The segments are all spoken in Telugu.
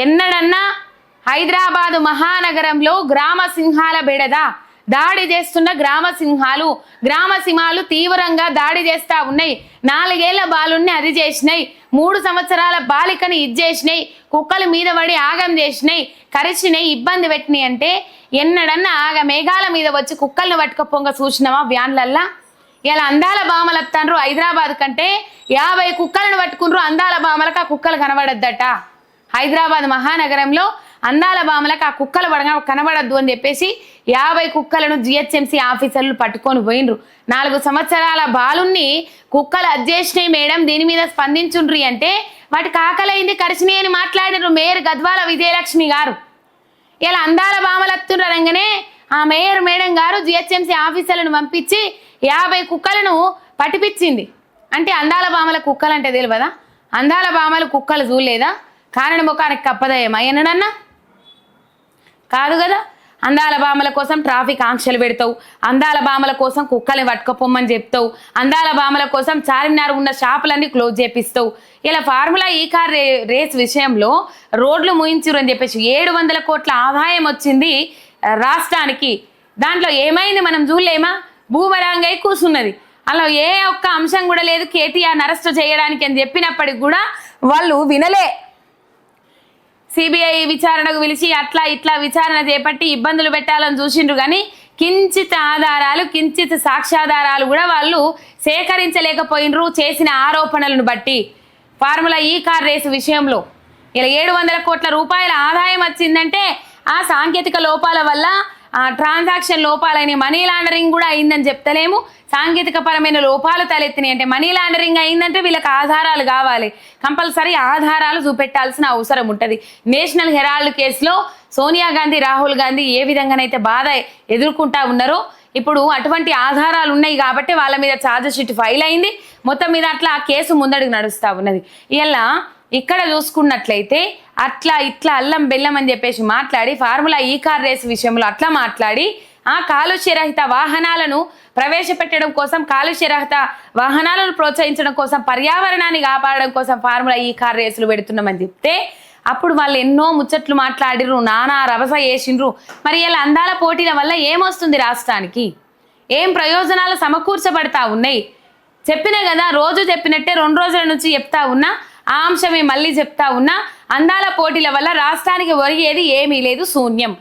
ఎన్నడన్నా హైదరాబాదు మహానగరంలో గ్రామ సింహాల బెడద దాడి చేస్తున్న గ్రామ సింహాలు గ్రామ సింహాలు తీవ్రంగా దాడి చేస్తా ఉన్నాయి. నాలుగేళ్ళ బాలుని అది చేసినాయి. మూడు సంవత్సరాల బాలికని ఇది చేసినాయి. కుక్కల మీద పడి ఆగం చేసినాయి. కరిచినాయి ఇబ్బంది పెట్టినాయి అంటే ఎన్నడన్నా ఆగ మేఘాల మీద వచ్చి కుక్కల్ని పట్టుకపోంగ చూసినావా వ్యాన్లల్లా? ఇలా అందాల బామలు వస్తాన్రు హైదరాబాద్ కంటే యాభై కుక్కలను పట్టుకుండ్రు అందాల బామలకు ఆ కుక్కలు కనబడద్దట. హైదరాబాద్ మహానగరంలో అందాల బామలకు ఆ కుక్కలు పడగా కనబడద్దు అని చెప్పేసి యాభై కుక్కలను జిహెచ్ఎంసీ ఆఫీసర్లు పట్టుకొని పోయినరు నాలుగు సంవత్సరాల బాలుని కుక్కలు అధ్యక్షనే మేడం దీని మీద స్పందించుండ్రి అంటే వాటి కాకలైంది కరిచినాయి అని మాట్లాడినారు మేయర్ గద్వాల విజయలక్ష్మి గారు. ఇలా అందాల బామలత్తునరంగనే ఆ మేయర్ మేడం గారు జిహెచ్ఎంసీ ఆఫీసర్లను పంపించి యాభై కుక్కలను పట్టిపించింది అంటే అందాల బామల కుక్కలు అంటే తెలియదా అందాల బామలు కుక్కలు చూడలేదా? కారణ ముఖానికి కప్పదయ్యమా ఎన్నడన్నా కాదు కదా? అందాల బామల కోసం ట్రాఫిక్ ఆంక్షలు పెడతావు. అందాల బామల కోసం కుక్కల్ని పట్టుకపోమ్మని చెప్తావు. అందాల బామల కోసం చార్మినార్ ఉన్న షాపులన్నీ క్లోజ్ చేపిస్తావు. ఇలా ఫార్ములా ఈ కార్ రే రేస్ విషయంలో రోడ్లు ముయించురు అని చెప్పేసి ఏడు వందల కోట్ల ఆదాయం వచ్చింది రాష్ట్రానికి. దాంట్లో ఏమైంది మనం చూడలేమా? భూమరాంగై కూర్చున్నది అలా ఏ ఒక్క అంశం కూడా లేదు కేటీఆర్ అరెస్ట్ చేయడానికి అని చెప్పినప్పటికి కూడా వాళ్ళు వినలే. సిబిఐ విచారణకు పిలిచి అట్లా ఇట్లా విచారణ చేపట్టి ఇబ్బందులు పెట్టాలని చూసిండ్రు. కానీ కించిత్ ఆధారాలు కించిత్ సాక్ష్యాధారాలు కూడా వాళ్ళు సేకరించలేకపోయినరు చేసిన ఆరోపణలను బట్టి. ఫార్ములా ఈ కార్ రేసు విషయంలో. ఇలా ఏడు వందల కోట్ల రూపాయల ఆదాయం వచ్చిందంటే ఆ సాంకేతిక లోపాల వల్ల ట్రాన్సాక్షన్ లోపాలని మనీ లాండరింగ్ కూడా అయిందని చెప్తలేము. సాంకేతిక పరమైన లోపాలు తలెత్తినాయి. అంటే మనీ లాండరింగ్ అయిందంటే వీళ్ళకి ఆధారాలు కావాలి. కంపల్సరీ ఆధారాలు చూపెట్టాల్సిన అవసరం ఉంటుంది. నేషనల్ హెరాల్డ్ కేసులో సోనియా గాంధీ రాహుల్ గాంధీ ఏ విధంగానైతే బాధ ఎదుర్కొంటా ఉన్నారో ఇప్పుడు అటువంటి ఆధారాలు ఉన్నాయి కాబట్టి వాళ్ళ మీద ఛార్జ్ షీట్ ఫైల్ అయింది. మొత్తం మీద అట్లా ఆ కేసు ముందడుగు నడుస్తూ ఉన్నది. ఇలా ఇక్కడ చూసుకున్నట్లయితే అట్లా ఇట్లా అల్లం బెల్లం అని చెప్పేసి మాట్లాడి ఫార్ములా ఈ కార్ రేస్ విషయంలో అట్లా మాట్లాడి ఆ కాలుష్యరహిత వాహనాలను ప్రవేశపెట్టడం కోసం కాలుష్యరహిత వాహనాలను ప్రోత్సహించడం కోసం పర్యావరణాన్ని కాపాడడం కోసం ఫార్ములా ఈ కార్ రేసులు పెడుతున్నామని చెప్తే అప్పుడు వాళ్ళు ఎన్నో ముచ్చట్లు మాట్లాడిర్రు నానా రభస వేసిండ్రు మరి ఇలా అందాల పోటీల వల్ల ఏమొస్తుంది రాష్ట్రానికి? ఏం ప్రయోజనాలు సమకూర్చబడతా ఉన్నాయి? చెప్పినా కదా రోజు చెప్పినట్టే రెండు రోజుల నుంచి చెప్తా ఉన్నా ఆ అంశమే మళ్ళీ చెప్తా ఉన్నా అందాల పోటీల వల్ల రాష్ట్రానికి ఒరిగేది ఏమీ లేదు శూన్యం.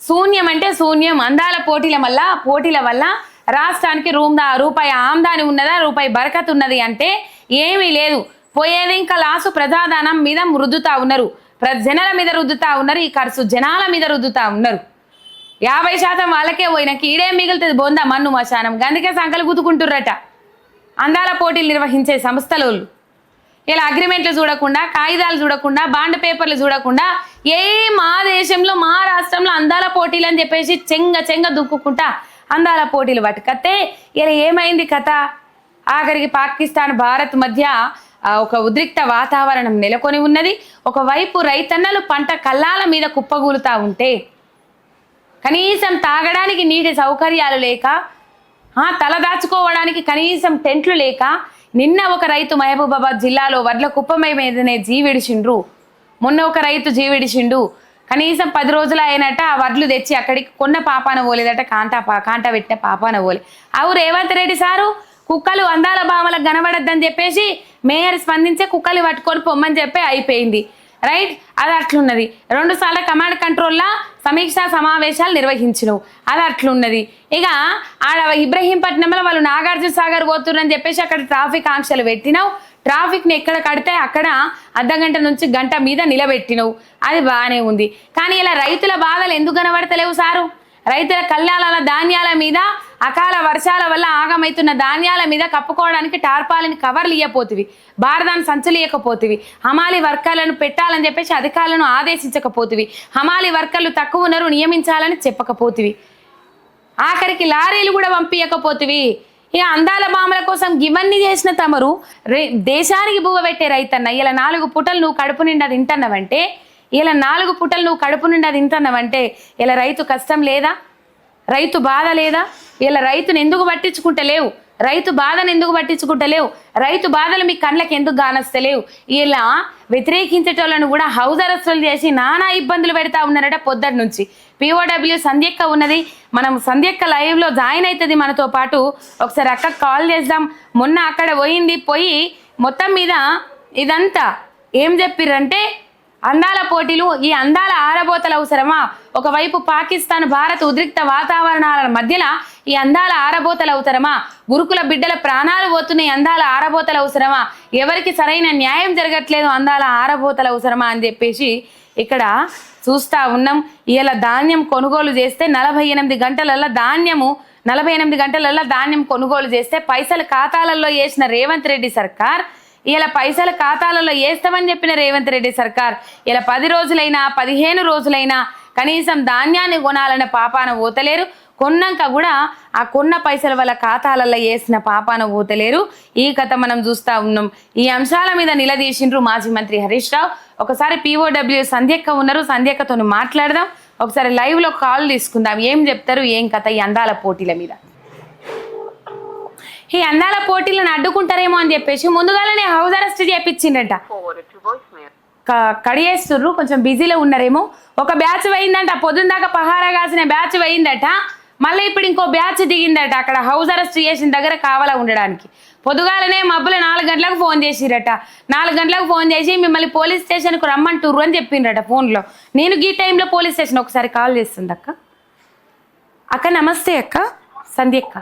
శూన్యం అంటే శూన్యం. అందాల పోటీల వల్ల పోటీల వల్ల రాష్ట్రానికి రూమ్దా రూపాయి ఆమ్దాని ఉన్నదా రూపాయి బరకత్ ఉన్నది అంటే ఏమీ లేదు. పోయేది ఇంకా లాసు ప్రజాదానం మీద రుద్దుతా ఉన్నారు. జనాల మీద రుద్దుతా ఉన్నారు ఈ ఖర్చు జనాల మీద రుద్దుతా ఉన్నారు. యాభై శాతం వాళ్ళకే పోయిన కీడే మిగులుతుంది బొందా మన్ను మశానం. గందుకే సంకలు గుద్దుకుంటుర్రట. అందాల పోటీలు నిర్వహించే సంస్థలోళ్ళు. ఇలా అగ్రిమెంట్లు చూడకుండా కాగితాలు చూడకుండా బాండ్ పేపర్లు చూడకుండా ఏ మా దేశంలో మా రాష్ట్రంలో అందాల పోటీలు అని చెప్పేసి చెంగ చెంగ దుక్కుకుంటా అందాల పోటీలు పట్టుకత్తే ఇలా ఏమైంది కథ? ఆఖరికి పాకిస్తాన్ భారత్ మధ్య ఒక ఉద్రిక్త వాతావరణం నెలకొని ఉన్నది. ఒకవైపు రైతన్నలు పంట కల్లాల మీద కుప్పగూలుతా ఉంటే కనీసం తాగడానికి నీటి సౌకర్యాలు లేక తల దాచుకోవడానికి కనీసం టెంట్లు లేక నిన్న ఒక రైతు మహబూబాబాద్ జిల్లాలో వడ్ల కుప్పమై మీదనే జీవిడిచిండ్రు మొన్న ఒక రైతు జీవిడిచిండు కనీసం పది రోజులు అయినట్ట ఆ వడ్లు తెచ్చి అక్కడికి కొన్న పాపాన పోలేదట కాంటా పా కాంట పెట్టిన పాపాన పోలే. అవు రేవంత్ రెడ్డి సారు కుక్కలు అందాల భామలకు కనబడద్దని చెప్పేసి మేయర్ స్పందించే కుక్కలు పట్టుకొని పొమ్మని చెప్పి అయిపోయింది. రైట్? అది అట్లున్నది. రెండు సార్లు కమాండ్ కంట్రోల్లా సమీక్షా సమావేశాలు నిర్వహించినవు అది అట్లున్నది. ఇక ఆడ ఇబ్రహీంపట్నంలో వాళ్ళు నాగార్జున సాగర్ పోతున్నారని చెప్పేసి అక్కడ ట్రాఫిక్ ఆంక్షలు పెట్టినావు. ట్రాఫిక్ని ఎక్కడ కడితే అక్కడ అర్ధ గంట నుంచి గంట మీద నిలబెట్టినవు. అది బాగానే ఉంది. కానీ ఇలా రైతుల బాధలు ఎందుకు కనబడతలేవు సారు? రైతుల కళ్యాణాల ధాన్యాల మీద అకాల వర్షాల వల్ల ఆగమైతున్న ధాన్యాల మీద కప్పుకోవడానికి టార్పాలని కవర్లు ఇయ్యపోతివి భారదాన్ని సంచులు హమాలి వర్కర్లను పెట్టాలని చెప్పేసి అధికారులను ఆదేశించకపోతివి హమాలి వర్కర్లు తక్కువ ఉన్నారు నియమించాలని చెప్పకపోతివి. ఆఖరికి లారీలు కూడా పంపించకపోతివి ఇక అందాల బామల కోసం ఇవన్నీ చేసిన తమరు దేశానికి బువ్వ పెట్టే రైతన్న ఇలా నాలుగు పుటలు నువ్వు కడుపు నిండా తింటున్నావంటే ఇలా నాలుగు పుటలు నువ్వు కడుపు నిండా తింటున్నావంటే ఇలా రైతు కష్టం లేదా? రైతు బాధ లేదా? ఇలా రైతుని ఎందుకు పట్టించుకుంటే లేవు రైతు బాధను ఎందుకు పట్టించుకుంటలేవు? రైతు బాధలు మీ కళ్ళకి ఎందుకు కానస్తలేవు ఇలా వ్యతిరేకించేటోళ్ళను కూడా హౌస్ అరెస్టులు చేసి నానా ఇబ్బందులు పెడతా ఉన్నారట పొద్దుటి నుంచి. పిఓడబ్ల్యూ సంధ్యక్క ఉన్నది. మనం సంధ్యక్క లైవ్లో జాయిన్ అవుతుంది మనతో పాటు. ఒకసారి అక్క కాల్ చేద్దాం. మొన్న అక్కడ పోయింది. పోయి మొత్తం మీద ఇదంతా ఏం చెప్పిర్రంటే అందాల పోటీలు ఈ అందాల ఆరబోతలు అవసరమా? ఒకవైపు పాకిస్తాన్ భారత్ ఉద్రిక్త వాతావరణాల మధ్యలో ఈ అందాల ఆరబోతలు అవసరమా? గురుకుల బిడ్డల ప్రాణాలు పోతున్నాయి అందాల ఆరబోతలు అవసరమా? ఎవరికి సరైన న్యాయం జరగట్లేదు అందాల ఆరబోతలు అవసరమా అని చెప్పేసి ఇక్కడ చూస్తా ఉన్నాం. ఇలా ధాన్యం కొనుగోలు చేస్తే నలభై ఎనిమిది గంటలల్లో ధాన్యము నలభై ఎనిమిది గంటలల్లో ధాన్యం కొనుగోలు చేస్తే పైసలు ఖాతాలలో వేసిన రేవంత్ రెడ్డి సర్కార్ ఇలా పైసలు ఖాతాలలో వేస్తామని చెప్పిన రేవంత్ రెడ్డి సర్కార్. ఇలా పది రోజులైనా పదిహేను రోజులైనా కనీసం ధాన్యాన్ని కొనాలన్న పాపాన పోతలేరు కొన్నాక కూడా ఆ కొన్న పైసలు వాళ్ళ ఖాతాలలో వేసిన పాపాన పోతలేరు ఈ కథ మనం చూస్తా ఉన్నాం. ఈ అంశాల మీద నిలదీసిండ్రు మాజీ మంత్రి హరీష్ రావు. ఒకసారి పీఓడబ్ల్యూ సంధ్యక్క ఉన్నారు. సంధ్యక్కతో మాట్లాడదాం. ఒకసారి లైవ్లో కాల్ తీసుకుందాం. ఏం చెప్తారు? ఏం కథ? ఈ అందాల పోటీల మీద. ఈ అందాల పోటీలను అడ్డుకుంటారేమో అని చెప్పేసి ముందుగానే హౌస్ అరెస్ట్ చేపించిండట forwarded to voicemail. క- కడిగేస్తుర్రు కొంచెం బిజీలో ఉన్నారేమో. ఒక బ్యాచ్ పోయిందంట పొద్దున్న దాకా పహారా కాసిన బ్యాచ్ పోయిందట. మళ్ళీ ఇప్పుడు ఇంకో బ్యాచ్ దిగిందట అక్కడ హౌస్ అరెస్ట్ చేసిన దగ్గర కావాలా ఉండడానికి. పొద్దుగాలనే మబ్బులు నాలుగు గంటలకు ఫోన్ చేసిరట. నాలుగు గంటలకు ఫోన్ చేసి మిమ్మల్ని పోలీస్ స్టేషన్కు రమ్మంటుర్రు అని చెప్పిండ్రట ఫోన్లో. నేను ఈ టైంలో పోలీస్ స్టేషన్ ఒకసారి కాల్ చేస్తుంది అక్క అక్క నమస్తే అక్క. సంధ్యక్క.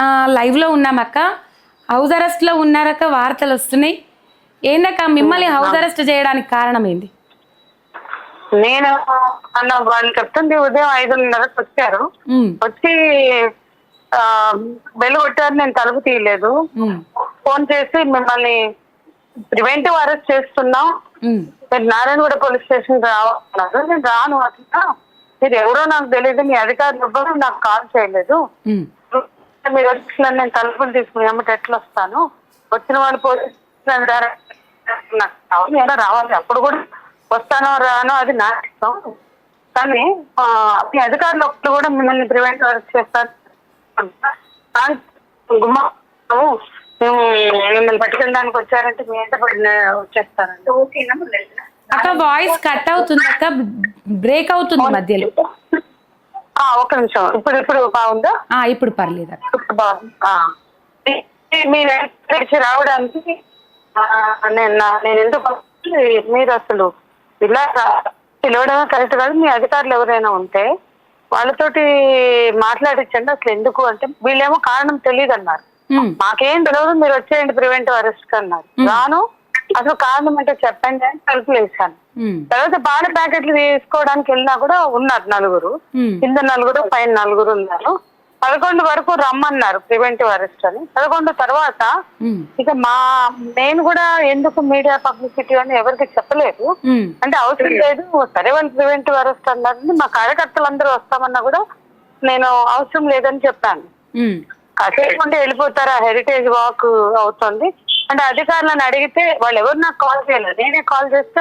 ఆ, లైవ్లో ఉన్నామక్క హౌస్ అరెస్ట్లో ఉన్నారక్క వార్తలు వస్తున్నాయి. ఏందక్క మిమ్మల్ని హౌస్ అరెస్ట్ చేయడానికి కారణం ఏంది? నేను అన్న వాళ్ళు చెప్తుంది ఉదయం ఐదున్నరకు వచ్చారు. వచ్చి బెల్ కొట్టారు నేను తలుపు తీయలేదు. ఫోన్ చేసి మిమ్మల్ని ప్రివెంటివ్ అరెస్ట్ చేస్తున్నాం. మీరు నారాయణగూడ పోలీస్ స్టేషన్ రావాలన్నారు. నేను రాను అట్లా మీరు ఎవరో నాకు తెలియదు మీ అధికారులు ఎవ్వరూ నాకు కాల్ చేయలేదు. మీరు వచ్చిన నేను తలుపులు తీసుకుని అమ్మట ఎట్లా వస్తాను? వచ్చిన వాళ్ళు పోలీస్ స్టేషన్ ద్వారా నాకు కావాలి, ఎలా రావాలి? అప్పుడు కూడా వస్తానో రానో అది నా ఇష్టం. కానీ ఆ, మీ అధికారులు ఒక్కరు కూడా మిమ్మల్ని ప్రివెంట్ వర్క్ చేస్తారు? గుమ్మం, మేము మిమ్మల్ని పట్టుకెళ్ళడానికి వచ్చారంటే మీ ఎంత పడిన వచ్చేస్తారండి. ఓకేనా అక్క వాయిస్ కట్ అవుతుంది అక్క బ్రేక్ అవుతుంది మధ్యలో. ఆ, ఒక్క నిమిషం. ఇప్పుడు ఇప్పుడు బాగుందా? ఇప్పుడు పర్లేదు మీరు ఇక్కడికి రావడానికి నేను ఎందుకు మీరు అసలు ఇలా పిలవడమే కరెక్ట్ కాదు. మీ అధికారులు ఎవరైనా ఉంటే వాళ్ళతోటి మాట్లాడించండి అసలు ఎందుకు అంటే వీళ్ళేమో కారణం తెలియదు అన్నారు మాకేం తెలియదు మీరు వచ్చేయండి ప్రివెంటివ్ అరెస్ట్ అన్నారు రాను అసలు కారణం అంటే చెప్పండి అని తలుపులు వేసాను తర్వాత పాల ప్యాకెట్లు తీసుకోవడానికి వెళ్ళినా కూడా ఉన్నారు నలుగురు. కింద నలుగురు పైన నలుగురు ఉన్నారు. పదకొండు వరకు రమ్మన్నారు ప్రివెంటివ్ అరెస్ట్ అని. పదకొండు తర్వాత ఇక మా నేను కూడా ఎందుకు మీడియా పబ్లిసిటీ అని ఎవరికి చెప్పలేదు. అంటే అవసరం లేదు సరే వాళ్ళు ప్రివెంటివ్ అరెస్ట్ అన్నారు మా కార్యకర్తలు అందరూ వస్తామన్నా కూడా నేను అవసరం లేదని చెప్పాను. కాసేపు ఉంటే వెళ్ళిపోతారా హెరిటేజ్ వాక్ అవుతుంది. అంటే అధికారులను అడిగితే వాళ్ళు ఎవరు నాకు కాల్ చేయలేదు. నేనే కాల్ చేస్తే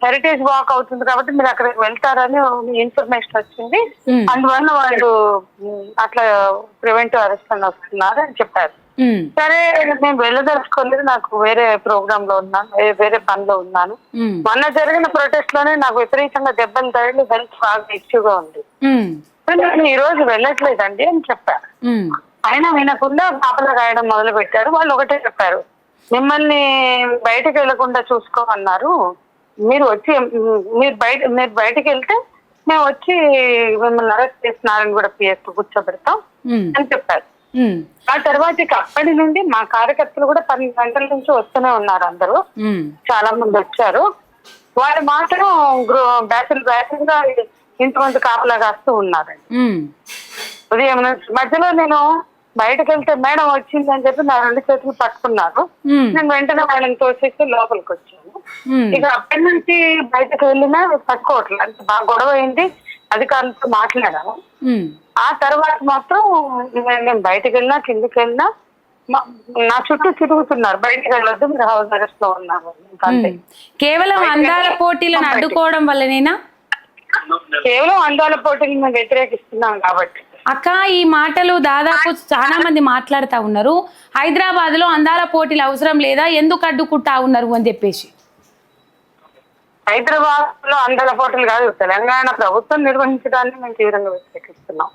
హెరిటేజ్ వాక్ అవుతుంది కాబట్టి మీరు అక్కడికి వెళ్తారని ఇన్ఫర్మేషన్ వచ్చింది. అందువల్ల వాళ్ళు అట్లా ప్రివెంటివ్ అరెస్ట్ అని వస్తున్నారు అని చెప్పారు సరే నేను వెళ్ళదలుచుకోలేదు. నాకు వేరే ప్రోగ్రామ్లో ఉన్నాను వేరే పనిలో ఉన్నాను. మొన్న జరిగిన ప్రొటెస్ట్లోనే నాకు విపరీతంగా దెబ్బలు తగిలి హెల్త్ బాగా ఇష్యూగా ఉంది. నేను ఈ రోజు వెళ్ళట్లేదండి అని చెప్పాను ఉమ్, అయినా వినకుండా పాపలు రాయడం మొదలు పెట్టారు వాళ్ళు ఒకటే చెప్పారు. మిమ్మల్ని బయటకు వెళ్ళకుండా చూసుకోమన్నారు. మీరు వచ్చి మీరు బయట మీరు బయటకు వెళ్తే మేము వచ్చి మిమ్మల్ని అరెస్ట్ చేస్తున్నారని కూడా పిఎస్ కూర్చోబెడతాం అని చెప్పారు. ఆ తర్వాత ఇక అప్పటి నుండి మా కార్యకర్తలు కూడా పన్నెండు గంటల నుంచి వస్తూనే ఉన్నారు అందరూ. చాలా మంది వచ్చారు. వాళ్ళు మాత్రం బ్యాచులు బ్యాచులుగా ఇంతమంది కాపలా కాస్తూ ఉన్నారండి. ఉదయం నుంచి మధ్యలో నేను బయటకు వెళ్తే మేడం వచ్చిందని చెప్పి నా రెండు చేతులు పట్టుకున్నారు. నేను వెంటనే వాళ్ళని తోసేసి లోపలికి వచ్చాను ఇక అక్కడి నుంచి బయటకు వెళ్ళినా పట్టుకోవట్లేదు అంటే బాగా గొడవ అయింది. అధికారులతో మాట్లాడాను. ఆ తర్వాత మాత్రం నేను బయటకు వెళ్ళినా కిందికి వెళ్ళినా నా చుట్టూ తిరుగుతున్నారు. బయటకు వెళ్ళొద్దు మీరు హౌస్ అరెస్ట్లో ఉన్నారు. కేవలం అందాల పోటీలను అడ్డుకోవడం వల్లనేనా? కేవలం అందాల పోటీని మేము వ్యతిరేకిస్తున్నాం కాబట్టి. అక్క ఈ మాటలు దాదాపు చాలా మంది మాట్లాడుతూ ఉన్నారు. హైదరాబాద్లో అందాల పోటీలు అవసరం లేదా? ఎందుకు అడ్డుకుంటా ఉన్నారు అని చెప్పేసి. హైదరాబాద్లో అందల పోటీలు కాదు. తెలంగాణ ప్రభుత్వం నిర్వహించడాన్ని మేము తీవ్రంగా వ్యతిరేకిస్తున్నాం.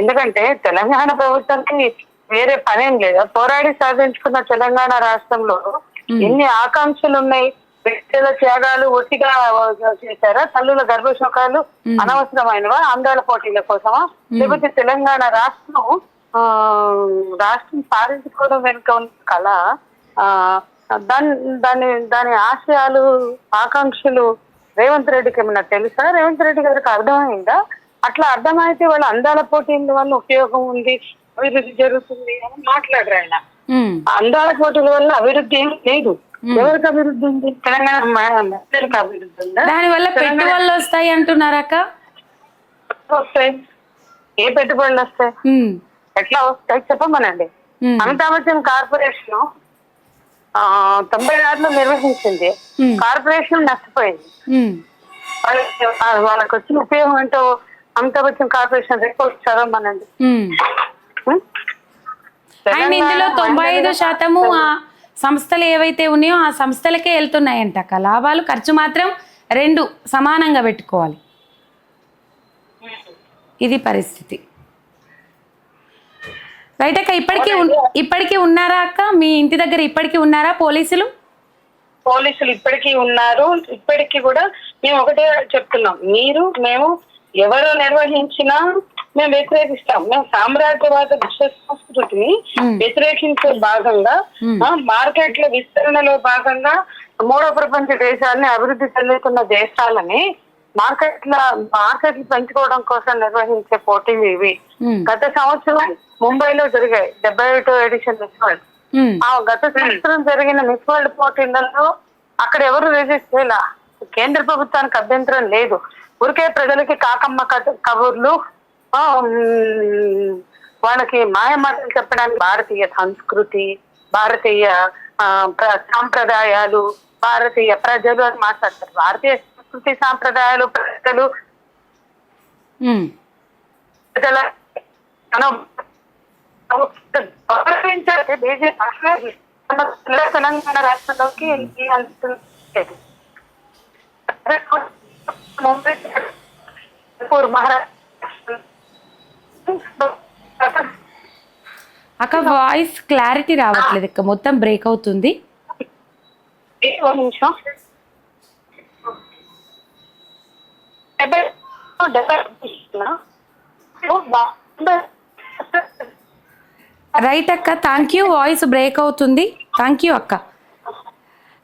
ఎందుకంటే తెలంగాణ ప్రభుత్వానికి వేరే పనేం లేదు. పోరాడి సాధించుకున్న తెలంగాణ రాష్ట్రంలో ఎన్ని ఆకాంక్షలు ఉన్నాయి వ్యక్తుల త్యాగాలు ఒట్టిగా చేశారా? తల్లుల గర్భశోకాలు అనవసరమైనవా? అందాల పోటీల కోసమా? లేకపోతే తెలంగాణ రాష్ట్రం ఆ రాష్ట్రం సాధించుకోవడం వెనుక ఉన్న కళ ఆ దాని దాని దాని ఆశయాలు ఆకాంక్షలు రేవంత్ రెడ్డికి ఏమన్నా తెలుసా? రేవంత్ రెడ్డి గారికి అర్థమైందా? అట్లా అర్థమైతే వాళ్ళ అందాల పోటీల వల్ల ఉపయోగం ఉంది అభివృద్ధి జరుగుతుంది అని మాట్లాడరు ఆయన అందాల పోటీల వల్ల అభివృద్ధి ఏం లేదు. ఎవరికి అభివృద్ధి ఉంది? తెలంగాణ అభివృద్ధి ఉందా? దాని వల్ల పెట్టుబడులు వస్తాయి అంటున్నారు అక్క? వస్తాయి. ఏ పెట్టుబడులు వస్తాయి? ఎట్లా వస్తాయి చెప్పమనండి. అమితాబ్ బచ్చన్ కార్పొరేషన్ తొంభై ఆరులో నిర్వహించింది. కార్పొరేషన్ నష్టపోయింది. వాళ్ళకి వచ్చిన ఉపయోగం ఏంటో అమితాబ్ బచ్చన్ కార్పొరేషన్ రిపోర్ట్ చదవమనండి. ఇందులో తొంభై ఐదు శాతము సంస్థలు ఏవైతే ఉన్నాయో ఆ సంస్థలకే వెళ్తున్నాయంట. అక్క. లాభాలు ఖర్చు మాత్రం రెండు సమానంగా పెట్టుకోవాలి. ఇది పరిస్థితి. రైట్ అక్క ఇప్పటికీ ఇప్పటికీ ఉన్నారా అక్క? మీ ఇంటి దగ్గర ఇప్పటికీ ఉన్నారా పోలీసులు? పోలీసులు ఇప్పటికీ ఉన్నారు. ఇప్పటికీ కూడా మేము ఒకటే చెప్తున్నాం. మీరు మేము ఎవరు నిర్వహించినా మేము వ్యతిరేకిస్తాం. మేము సామ్రాజ్యవాద విశ్వ సంస్కృతిని వ్యతిరేకించే భాగంగా మార్కెట్ల విస్తరణలో భాగంగా మూడో ప్రపంచ దేశాలని అభివృద్ధి చెందుతున్న దేశాలని మార్కెట్ల మార్కెట్లు పెంచుకోవడం కోసం నిర్వహించే పోటీలు ఇవి. గత సంవత్సరం ముంబైలో జరిగాయి. డెబ్బై ఒకటో ఎడిషన్ మిస్ వరల్డ్. ఆ గత సంవత్సరం జరిగిన మిస్ వరల్డ్ పోటీలలో అక్కడ ఎవరు రిజిస్టర్ చేయలా? కేంద్ర ప్రభుత్వానికి అభ్యంతరం లేదు. ఊరికే ప్రజలకి కాకమ్మ కబుర్లు వాళ్ళకి మాయమాటలు చెప్పడానికి భారతీయ సంస్కృతి భారతీయ సాంప్రదాయాలు భారతీయ ప్రజలు అని మాట్లాడతారు భారతీయ సంస్కృతి సాంప్రదాయాలు ప్రజలు. ప్రజల మనం బీజేపీ తెలంగాణ రాష్ట్రంలోకి. ముంబై మహారాష్ట్ర అక్క వాయిస్ క్లారిటీ రావట్లేదు అక్క. మొత్తం బ్రేక్ అవుతుంది. నిమిషం. రైట్ అక్క థ్యాంక్ యూ వాయిస్ బ్రేక్ అవుతుంది. థ్యాంక్ యూ అక్క.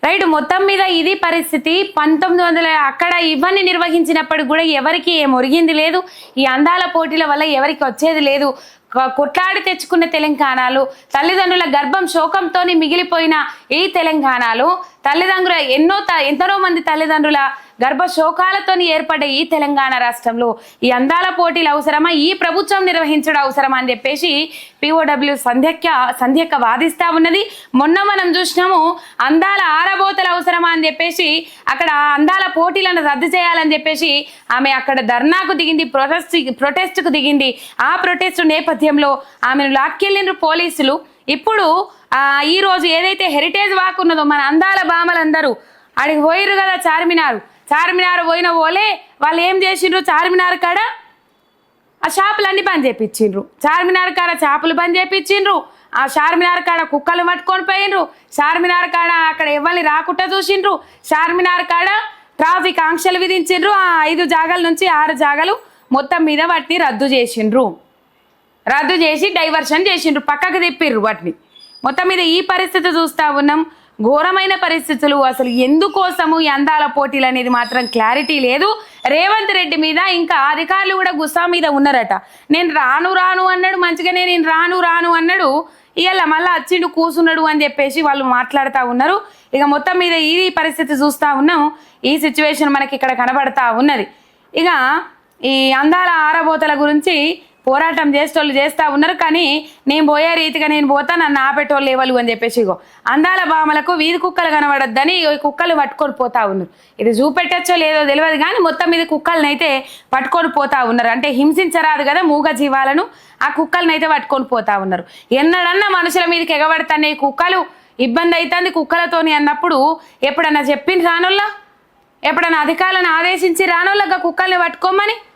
రైట్ మొత్తం మీద ఇది పరిస్థితి. పంతొమ్మిది వందల అక్కడ ఇవన్నీ నిర్వహించినప్పటికి కూడా ఎవరికి ఏం ఒరిగింది లేదు. ఈ అందాల పోటీల వల్ల ఎవరికి వచ్చేది లేదు. కొట్లాడి తెచ్చుకున్న తెలంగాణలు తల్లిదండ్రుల గర్భం శోకంతో మిగిలిపోయిన ఈ తెలంగాణలు తల్లిదండ్రుల ఎన్నో త ఎంతనో మంది తల్లిదండ్రుల గర్భశోకాలతో ఏర్పడే ఈ తెలంగాణ రాష్ట్రంలో ఈ అందాల పోటీలు అవసరమా? ఈ ప్రభుత్వం నిర్వహించడం అవసరమా అని చెప్పేసి పిఓడబ్ల్యూ సంధ్యక్క సంధ్యక్క వాదిస్తా ఉన్నది. మొన్న మనం చూసినాము అందాల ఆరబోతలు అవసరమా అని చెప్పేసి అక్కడ అందాల పోటీలను రద్దు చేయాలని చెప్పేసి ఆమె అక్కడ ధర్నాకు దిగింది ప్రొటెస్ట్ ప్రొటెస్ట్కు దిగింది. ఆ ప్రొటెస్ట్ నేపథ్యంలో ఆమెను లాక్కెళ్ళినారు పోలీసులు. ఇప్పుడు ఈరోజు ఈ రోజు ఏదైతే హెరిటేజ్ వాక్ ఉన్నదో మన అందాల బామలందరూ అడిగి పోయిరు కదా చార్మినార్. చార్మినార్ పోయిన పోలే వాళ్ళు ఏం చేసిండ్రు? చార్మినార్ కాడ ఆ షాపులన్నీ బంద్ చేపించిండ్రు చార్మినార్ కాడ చేపలు బంద్ చేపించిండ్రు ఆ చార్మినార్ కాడ కుక్కలు పట్టుకొని పోయిండ్రు. చార్మినార్ కాడ అక్కడ ఎవరిని రాకుండా చూసిండ్రు. చార్మినార్ కాడ ట్రాఫిక్ ఆంక్షలు విధించిండ్రు. ఆ ఐదు జాగాల నుంచి ఆరు జాగాలు మొత్తం మీద వాటిని రద్దు చేసిండ్రు. రద్దు చేసి డైవర్షన్ చేసిండ్రు. పక్కకు తిప్పిర్రు వాటిని. మొత్తం మీద ఈ పరిస్థితి చూస్తా ఉన్నాం. ఘోరమైన పరిస్థితులు. అసలు ఎందుకోసము ఈ అందాల పోటీలు అనేది మాత్రం క్లారిటీ లేదు. రేవంత్ రెడ్డి మీద ఇంకా అధికారులు కూడా గుస్సా మీద ఉన్నారట. నేను రాను రాను అన్నాడు. మంచిగానే నేను రాను రాను అన్నాడు. ఇవాళ మళ్ళీ వచ్చిండు కూసున్నాడు అని చెప్పేసి వాళ్ళు మాట్లాడుతూ ఉన్నారు. ఇక మొత్తం మీద ఈ పరిస్థితి చూస్తా ఉన్నాం. ఈ సిచ్యువేషన్ మనకి ఇక్కడ కనబడతా ఉన్నది. ఇక ఈ అందాల ఆరబోతల గురించి పోరాటం చేసేటోళ్ళు చేస్తూ ఉన్నారు కానీ నేను పోయే రీతిగా నేను పోతా నన్ను ఆపేటోళ్ళు లేవలు అని చెప్పేసి ఇగో. అందాల భామలకు వీధి కుక్కలు కనబడద్దని కుక్కలు పట్టుకొని పోతా ఉన్నారు. ఇది చూపెట్టచ్చో లేదో తెలియదు కానీ మొత్తం మీద కుక్కలనైతే అయితే పట్టుకొని పోతా ఉన్నారు. అంటే హింసించరాదు కదా మూగ జీవాలను ఆ కుక్కలనైతే అయితే పట్టుకొని పోతా ఉన్నారు. ఎన్నడన్నా మనుషుల మీదకి ఎగబడతానే ఈ కుక్కలు? ఇబ్బంది అవుతుంది కుక్కలతోని అన్నప్పుడు ఎప్పుడన్నా చెప్పింది రానోళ్ళ? ఎప్పుడన్నా అధికారులను ఆదేశించి రానోళ్ళగా కుక్కల్ని పట్టుకోమని?